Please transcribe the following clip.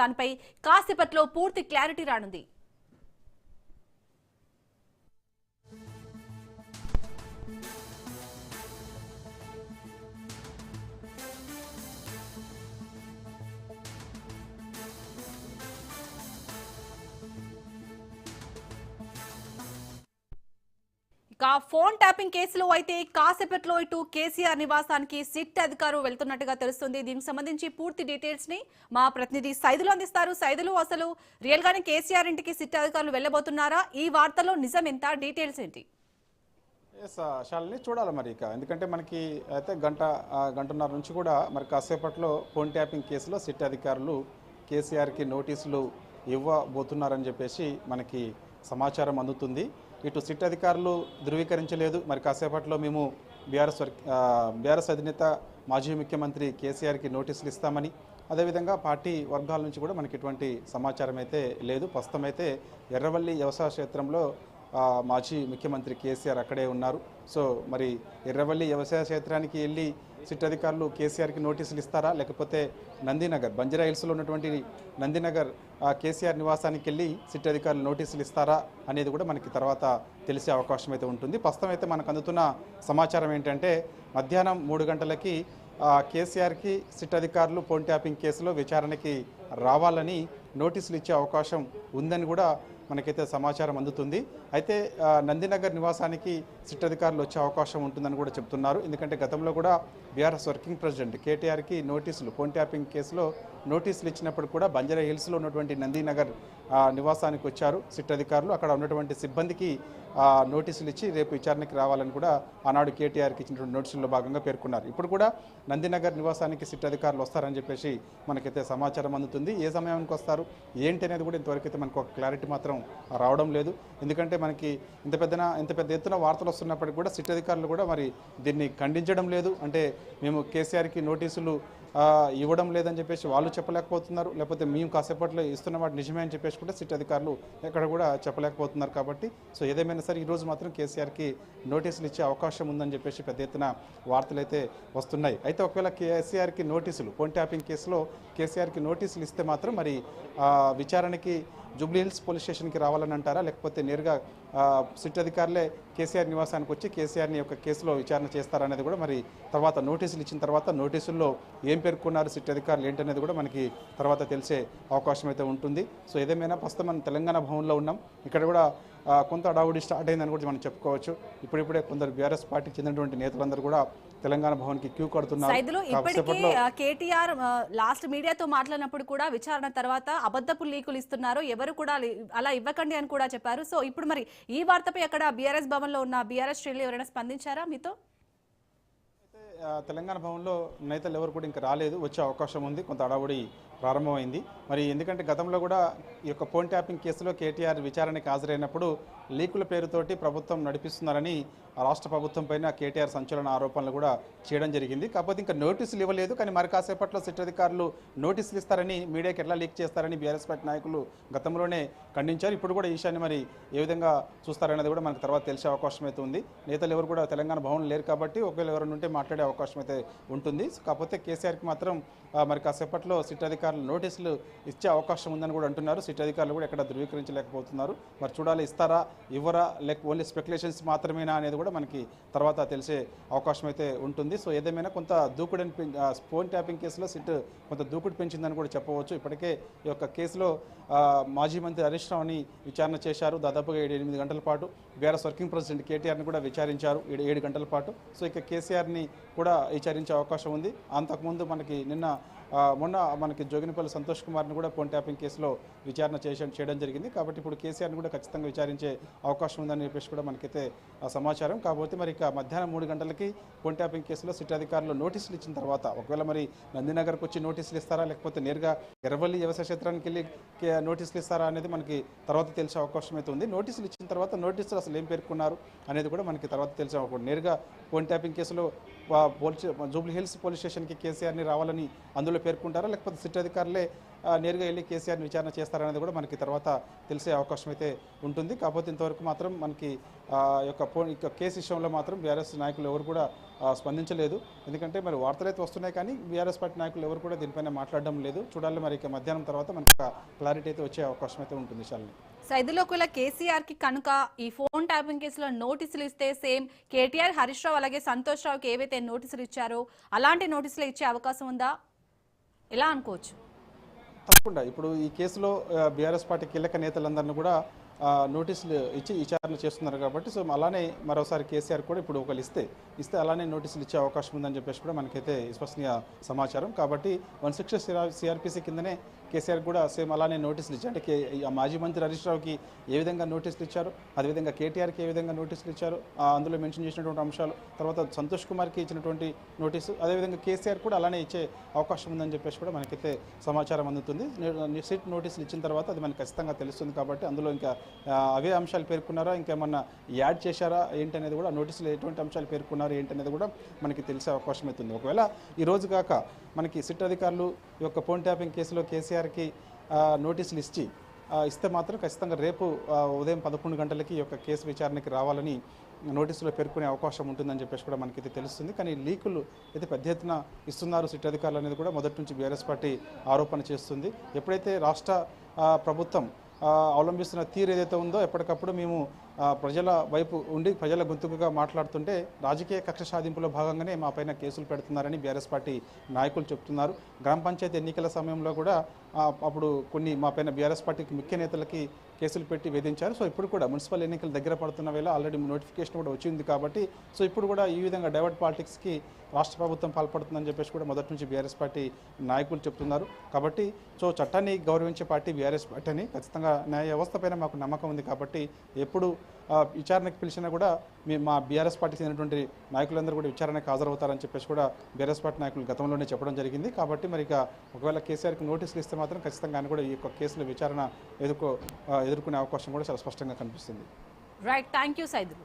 దానిపై కాసేపట్లో పూర్తి క్లారిటీ రానుంది. ఇక ఫోన్ ట్యాపింగ్ కేసులో అయితే కాసేపట్లో ఇటు కేసీఆర్ నివాసానికి సిట్ అధికారులు వెళ్తున్నట్టుగా తెలుస్తుంది. దీనికి సంబంధించి పూర్తి డీటెయిల్స్ని మా ప్రతినిధి సైదులు అందిస్తారు. సైదులు అసలు రియల్ గానే కేసీఆర్ ఇంటికి సిట్ అధికారులు వెళ్ళబోతున్నారా? ఈ వార్తలో నిజం ఎంత? డీటెయిల్స్ ఏంటి? శాలిని చూడాలి మరి ఇక. ఎందుకంటే మనకి అయితే గంట గంటన్నర నుంచి కూడా మరి కాసేపట్లో ఫోన్ ట్యాపింగ్ కేసులో సిట్ అధికారులు కేసీఆర్కి నోటీసులు ఇవ్వబోతున్నారని చెప్పేసి మనకి సమాచారం అందుతుంది. ఇటు సిట్ అధికారులు ధృవీకరించలేదు. మరి కాసేపట్లో మేము బీఆర్ఎస్ బీఆర్ఎస్ అధినేత మాజీ ముఖ్యమంత్రి కేసీఆర్కి నోటీసులు ఇస్తామని అదేవిధంగా పార్టీ వర్గాల నుంచి కూడా మనకి ఎటువంటి సమాచారం అయితే లేదు. ప్రస్తుతం అయితే ఎర్రవల్లి వ్యవసాయ క్షేత్రంలో మాజీ ముఖ్యమంత్రి కేసీఆర్ అక్కడే ఉన్నారు. సో మరి ఎర్రవల్లి వ్యవసాయ క్షేత్రానికి వెళ్ళి సిట్ అధికారులు కేసీఆర్కి నోటీసులు ఇస్తారా? లేకపోతే నందినగర్ బంజారా హిల్స్లో ఉన్నటువంటి నందినగర్ కేసీఆర్ నివాసానికి వెళ్ళి సిట్ అధికారులు నోటీసులు ఇస్తారా అనేది కూడా మనకి తర్వాత తెలిసే అవకాశం అయితే ఉంటుంది. ప్రస్తుతం అయితే మనకు అందుతున్న సమాచారం ఏంటంటే మధ్యాహ్నం మూడు గంటలకి కేసీఆర్కి సిట్ అధికారులు ఫోన్ ట్యాపింగ్ కేసులో విచారణకి రావాలని నోటీసులు ఇచ్చే అవకాశం ఉందని కూడా మనకైతే సమాచారం అందుతుంది. అయితే నందినగర్ నివాసానికి సిట్ అధికారులు వచ్చే అవకాశం ఉంటుందని కూడా చెప్తున్నారు. ఎందుకంటే గతంలో కూడా బీఆర్ఎస్ వర్కింగ్ ప్రెసిడెంట్ కేటీఆర్కి నోటీసులు ఫోన్ ట్యాపింగ్ కేసులో నోటీసులు ఇచ్చినప్పుడు కూడా బంజారా హిల్స్లో ఉన్నటువంటి నందినగర్ నివాసానికి వచ్చారు. సిట్ అధికారులు అక్కడ ఉన్నటువంటి సిబ్బందికి నోటీసులు ఇచ్చి రేపు విచారణకి రావాలని కూడా ఆనాడు కేటీఆర్కి ఇచ్చినటువంటి నోటీసుల్లో భాగంగా పేర్కొన్నారు. ఇప్పుడు కూడా నందినగర్ నివాసానికి సిట్ అధికారులు వస్తారని చెప్పేసి మనకైతే సమాచారం అందుతుంది. ఏ సమయానికి వస్తారు? ఏంటి అనేది కూడా ఇంతవరకు అయితే మనకు ఒక క్లారిటీ మాత్రం రావడం లేదు. ఎందుకంటే మనకి ఇంత పెద్దన ఇంత పెద్ద ఎత్తున వార్తలు వస్తున్నప్పటికీ కూడా సిట్ అధికారులు కూడా మరి దీన్ని ఖండించడం లేదు. అంటే మేము కేసీఆర్కి నోటీసులు ఇవ్వడం లేదని చెప్పేసి వాళ్ళు చెప్పలేకపోతున్నారు. లేకపోతే మేము కాసేపట్లో ఇస్తున్న వాటి నిజమే అని చెప్పేసి కూడా సిట్ అధికారులు ఎక్కడ కూడా చెప్పలేకపోతున్నారు కాబట్టి. సో ఏదేమైనా సరే ఈరోజు మాత్రం కేసీఆర్కి నోటీసులు ఇచ్చే అవకాశం ఉందని చెప్పేసి పెద్ద ఎత్తున వార్తలు అయితే వస్తున్నాయి. అయితే ఒకవేళ కేసీఆర్కి నోటీసులు ఫోన్ ట్యాపింగ్ కేసులో కేసీఆర్కి నోటీసులు ఇస్తే మాత్రం మరి విచారణకి జూబ్లీ హిల్స్ పోలీస్ స్టేషన్కి రావాలని అంటారా? లేకపోతే నేరుగా సిట్ అధికారులే కేసీఆర్ నివాసానికి వచ్చి కేసీఆర్ని యొక్క కేసులో విచారణ చేస్తారనేది కూడా మరి తర్వాత నోటీసులు ఇచ్చిన తర్వాత నోటీసుల్లో ఏం పేర్కొన్నారు సిట్ అధికారులు ఏంటనేది కూడా మనకి తర్వాత తెలిసే అవకాశం అయితే ఉంటుంది. సో ఏదేమైనా ప్రస్తుతం మనం తెలంగాణ భవన్లో ఉన్నాం. ఇక్కడ కూడా కొంత అడావుడి స్టార్ట్ అయిందని కూడా మనం చెప్పుకోవచ్చు. ఇప్పుడిప్పుడే కొందరు బీఆర్ఎస్ పార్టీకి చెందినటువంటి నేతలందరూ కూడా తెలంగాణ భవన్కి క్యూ కడుతున్నారు. ఇప్పటికీ కేటీఆర్ లాస్ట్ మీడియాతో మాట్లాడినప్పుడు కూడా విచారణ తర్వాత అబద్ధపు లీకులు ఇస్తున్నారు. ఎవరు కూడా అలా ఇవ్వకండి అని కూడా చెప్పారు. సో ఇప్పుడు మరి ఈ వార్తపై అక్కడ బీఆర్ఎస్ భవన్లో ఉన్న బీఆర్ఎస్ శ్రేణులు ఎవరైనా స్పందించారా మీతో? తెలంగాణ భవన్లో నేతలు ఎవరు కూడా ఇంకా రాలేదు. వచ్చే అవకాశం ఉంది. కొంత అడావుడి ప్రారంభమైంది. మరి ఎందుకంటే గతంలో కూడా ఈ యొక్క ఫోన్ ట్యాపింగ్ కేసులో కేటీఆర్ విచారణకి హాజరైనప్పుడు లీకుల పేరుతోటి ప్రభుత్వం నడిపిస్తున్నారని ఆ రాష్ట్ర ప్రభుత్వం పైన కేటీఆర్ సంచలన ఆరోపణలు కూడా చేయడం జరిగింది. కాకపోతే ఇంకా నోటీసులు ఇవ్వలేదు కానీ మరి కాసేపట్లో సిట్ అధికారులు నోటీసులు ఇస్తారని మీడియాకి ఎట్లా లీక్ చేస్తారని బీఆర్ఎస్ పార్టీ నాయకులు గతంలోనే ఖండించారు. ఇప్పుడు కూడా ఈ విషయాన్ని మరి ఏ విధంగా చూస్తారనేది కూడా మనకు తర్వాత తెలిసే అవకాశం అయితే ఉంది. నేతలు ఎవరు కూడా తెలంగాణ భవన్ లేరు కాబట్టి ఒకవేళ ఎవరైనా ఉంటే మాట్లాడే అవకాశం అయితే ఉంటుంది. కాకపోతే కేసీఆర్కి మాత్రం మరి కాసేపట్లో సిట్ అధికారులు నోటీసులు ఇచ్చే అవకాశం ఉందని కూడా అంటున్నారు. సిటీ అధికారులు కూడా ఎక్కడ ధృవీకరించలేకపోతున్నారు. మరి చూడాలి ఇస్తారా ఇవ్వరా లేక ఓన్లీ స్పెక్యులేషన్స్ మాత్రమేనా అనేది కూడా మనకి తర్వాత తెలిసే అవకాశం అయితే ఉంటుంది. సో ఏదేమైనా కొంత దూకుడు ఫోన్ ట్యాపింగ్ కేసులో సిట్ కొంత దూకుడు పెంచిందని కూడా చెప్పవచ్చు. ఇప్పటికే ఈ యొక్క కేసులో మాజీ మంత్రి హరీష్ రావుని విచారణ చేశారు. దాదాపుగా ఏడు ఎనిమిది గంటల పాటు బీఆర్ఎస్ వర్కింగ్ ప్రెసిడెంట్ కేటీఆర్ని కూడా విచారించారు. ఏడు ఏడు గంటల పాటు. సో ఇక కేసీఆర్ని కూడా విచారించే అవకాశం ఉంది. అంతకుముందు మనకి నిన్న మొన్న మనకి జోగినిపల్లి సంతోష్ కుమార్ని కూడా ఫోన్ ట్యాపింగ్ కేసులో విచారణ చేసి చేయడం జరిగింది. కాబట్టి ఇప్పుడు కేసీఆర్ని కూడా ఖచ్చితంగా విచారించే అవకాశం ఉందని చెప్పేసి కూడా మనకైతే సమాచారం. కాకపోతే మరి ఇక మధ్యాహ్నం మూడు గంటలకి ఫోన్ ట్యాపింగ్ కేసులో సిట్ అధికారులు నోటీసులు ఇచ్చిన తర్వాత ఒకవేళ మరి నందినగర్కి వచ్చి నోటీసులు ఇస్తారా? లేకపోతే నేరుగా ఎర్రవల్లి వ్యవసాయ క్షేత్రానికి వెళ్ళి నోటీసులు ఇస్తారా అనేది మనకి తర్వాత తెలిసే అవకాశం అయితే ఉంది. నోటీసులు ఇచ్చిన తర్వాత నోటీసులు అసలు ఏం పేర్కొన్నారు అనేది కూడా మనకి తర్వాత తెలిసే అవకాశం నేరుగా ఫోన్ ట్యాపింగ్ కేసులో పోలీస్ జూబ్లీ హిల్స్ పోలీస్ స్టేషన్కి కేసీఆర్ని రావాలని అందులో పేర్కొంటారా? లేకపోతే సిట్ అధికారులే నేరుగా వెళ్ళి కేసీఆర్ని విచారణ చేస్తారనేది కూడా మనకి తర్వాత తెలిసే అవకాశం అయితే ఉంటుంది. కాకపోతే ఇంతవరకు మాత్రం మనకి యొక్క ఫోన్ ఇక కేసు విషయంలో మాత్రం బీఆర్ఎస్ నాయకులు ఎవరు కూడా స్పందించలేదు. ఎందుకంటే మరి వార్తలు అయితే వస్తున్నాయి కానీ బీఆర్ఎస్ పార్టీ నాయకులు ఎవరు కూడా దీనిపైన మాట్లాడడం లేదు. చూడాలి మరి ఇక మధ్యాహ్నం తర్వాత మనకు క్లారిటీ అయితే వచ్చే అవకాశం అయితే ఉంటుంది శాలిని సైదులో ఒకవేళ కేసీఆర్కి కనుక ఈ ఫోన్ ట్యాపింగ్ కేసులో నోటీసులు ఇస్తే సేమ్ కేటీఆర్ హరీష్ రావు అలాగే సంతోష్ రావుకి ఏవైతే నోటీసులు ఇచ్చారో అలాంటి నోటీసులు ఇచ్చే అవకాశం ఉందా? ఎలా అనుకోవచ్చు? తప్పకుండా. ఇప్పుడు ఈ కేసులో బీఆర్ఎస్ పార్టీ కీలక నేతలందరినీ కూడా నోటీసులు ఇచ్చి విచారణ చేస్తున్నారు కాబట్టి సో అలానే మరోసారి కేసీఆర్ కూడా ఇప్పుడు ఒకరు ఇస్తే ఇస్తే అలానే నోటీసులు ఇచ్చే అవకాశం ఉందని చెప్పేసి కూడా మనకైతే విశ్వసనీయ సమాచారం. కాబట్టి వన్ సిక్స్టీ సిఆర్పిసి కిందనే కేసీఆర్ కూడా సేమ్ అలానే నోటీసులు ఇచ్చారు అంటే కే- మాజీ మంత్రి హరీష్ రావుకి ఏ విధంగా నోటీసులు ఇచ్చారు అదేవిధంగా కేటీఆర్కి ఏ విధంగా నోటీసులు ఇచ్చారు అందులో మెన్షన్ చేసినటువంటి అంశాలు తర్వాత సంతోష్ కుమార్కి ఇచ్చినటువంటి నోటీసు అదేవిధంగా కేసీఆర్ కూడా అలానే ఇచ్చే అవకాశం ఉందని చెప్పేసి కూడా మనకైతే సమాచారం అందుతుంది. నే- సిట్ నోటీసులు ఇచ్చిన తర్వాత అది మనకు ఖచ్చితంగా తెలుస్తుంది కాబట్టి అందులో ఇంకా అవే అంశాలు పేర్కొన్నారా? ఇంకేమన్నా యాడ్ చేశారా? ఏంటనేది కూడా నోటీసులు ఎటువంటి అంశాలు పేర్కొన్నారు? ఏంటనేది కూడా మనకి తెలిసే అవకాశం అవుతుంది ఒకవేళ ఈరోజు కాక మనకి సిట్ అధికారులు ఈ యొక్క ఫోన్ ట్యాపింగ్ కేసులో కేసీఆర్కి నోటీసులు ఇచ్చి ఇస్తే మాత్రం ఖచ్చితంగా రేపు ఉదయం పదకొండు గంటలకి ఈ యొక్క కేసు విచారణకి రావాలని నోటీసులో పేర్కొనే అవకాశం ఉంటుందని చెప్పేసి కూడా మనకైతే తెలుస్తుంది. కానీ లీకులు అయితే పెద్ద ఎత్తున ఇస్తున్నారు సిట్ అధికారులు అనేది కూడా మొదటి నుంచి బీఆర్ఎస్ పార్టీ ఆరోపణ చేస్తుంది. ఎప్పుడైతే రాష్ట్ర ప్రభుత్వం అవలంబిస్తున్న తీరు ఏదైతే ఉందో ఎప్పటికప్పుడు మేము ప్రజల వైపు ఉండి ప్రజల గొంతుకుగా మాట్లాడుతుంటే రాజకీయ కక్ష సాధింపులో భాగంగానే మా పైన కేసులు పెడుతున్నారని బీఆర్ఎస్ పార్టీ నాయకులు చెప్తున్నారు. గ్రామ పంచాయతీ ఎన్నికల సమయంలో కూడా అప్పుడు కొన్ని మా పైన బీఆర్ఎస్ పార్టీకి ముఖ్య నేతలకి కేసులు పెట్టి వేధించారు. సో ఇప్పుడు కూడా మున్సిపల్ ఎన్నికలు దగ్గర పడుతున్న వేళ ఆల్రెడీ నోటిఫికేషన్ కూడా వచ్చింది కాబట్టి సో ఇప్పుడు కూడా ఈ విధంగా డైవర్ట్ పాలిటిక్స్కి రాష్ట్ర ప్రభుత్వం పాల్పడుతుందని చెప్పేసి కూడా మొదటి నుంచి బీఆర్ఎస్ పార్టీ నాయకులు చెప్తున్నారు. కాబట్టి సో చట్టాన్ని గౌరవించే పార్టీ బీఆర్ఎస్ పార్టీ అని ఖచ్చితంగా న్యాయ వ్యవస్థ పైన మాకు నమ్మకం ఉంది కాబట్టి ఎప్పుడు విచారణకు పిలిచినా కూడా మీ మా బీఆర్ఎస్ పార్టీకి చెందినటువంటి నాయకులందరూ కూడా విచారణకు హాజరవుతారని చెప్పేసి కూడా బీఆర్ఎస్ పార్టీ నాయకులు గతంలోనే చెప్పడం జరిగింది. కాబట్టి మరి ఇక ఒకవేళ కేసీఆర్కి నోటీసులు ఇస్తే మాత్రం ఖచ్చితంగా ఆయన కూడా ఈ యొక్క కేసుల విచారణ ఎదుర్కో ఎదుర్కొనే అవకాశం కూడా చాలా స్పష్టంగా కనిపిస్తుంది. Right thank you Saidulu